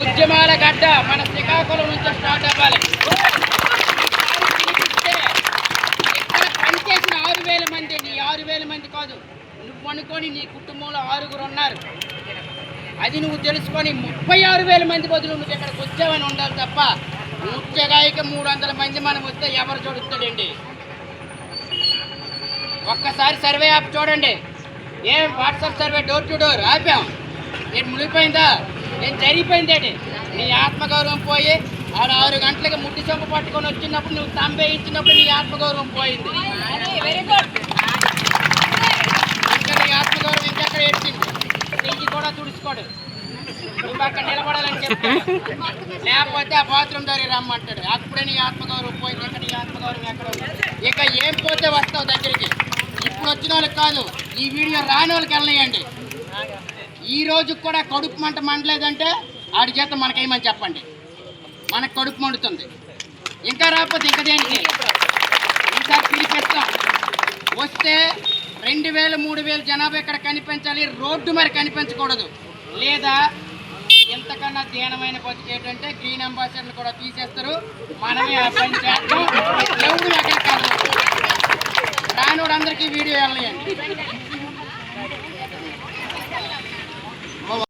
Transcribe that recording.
ఉద్యమాల గడ్డ మన శ్రీకాకుళం నుంచి స్టార్ట్ అవ్వాలి. ఇక్కడ పనిచేసిన ఆరు వేల మంది నీ ఆరు వేల మంది కాదు నువ్వు అనుకొని నీ కుటుంబంలో ఆరుగురు ఉన్నారు. అది నువ్వు తెలుసుకొని ముప్పై ఆరు వేల మంది బదులు నువ్వు ఇక్కడికి వచ్చావని ఉండాలి తప్ప నృత్యగాయక మూడు వందల మంది మనం వస్తే ఎవరు చూడుస్తాడండి? ఒక్కసారి సర్వే యాప్ చూడండి. ఏం WhatsApp survey door to door ఆపాం. నేను మునిగిపోయిందా? నేను జరిగిపోయిందేటి నీ ఆత్మగౌరవం పోయి ఆడ ఆరు గంటలకి ముట్టి చొంప పట్టుకొని వచ్చినప్పుడు నువ్వు తంబే ఇచ్చినప్పుడు నీ ఆత్మగౌరవం పోయింది. ఇంకా నీ ఆత్మగౌరవం ఇంకెక్కడ ఏడ్చింది? నెయ్యి కూడా తుడుచుకోడు. నువ్వు అక్కడ నిలబడాలని చెప్తా లేకపోతే ఆ బాత్రూమ్ దగ్గర రమ్మంటాడు. అప్పుడే నీ ఆత్మగౌరవం పోయింది ఇంకా నీ ఆత్మగౌరవం ఎక్కడ ఇక ఏం పోతే వస్తావు దగ్గరికి? ఇప్పుడు వచ్చిన వాళ్ళకి కాదు ఈ వీడియో రాని వాళ్ళకి వెళ్ళనియండి. ఈ రోజు కూడా కడుపు మంట మండలేదంటే ఆడి చేత మనకేమని చెప్పండి? మనకు కడుపు మండుతుంది. ఇంకా రాకపోతే ఇంకా దేనికి? ఈసారి పిలిపిస్తాం వస్తే రెండు వేలు మూడు వేలు జనాభా ఇక్కడ కనిపించాలి? రోడ్డు మరి కనిపించకూడదు. లేదా ఎంతకన్నా దీనమైన బతుకు ఏంటంటే గ్రీన్ అంబాసిడర్ని కూడా తీసేస్తారు. మనమే ఆ పని చేస్తాం. ఎవరు ఎక్కడికి రానోడు అందరికీ వీడియో వెళ్ళలేండి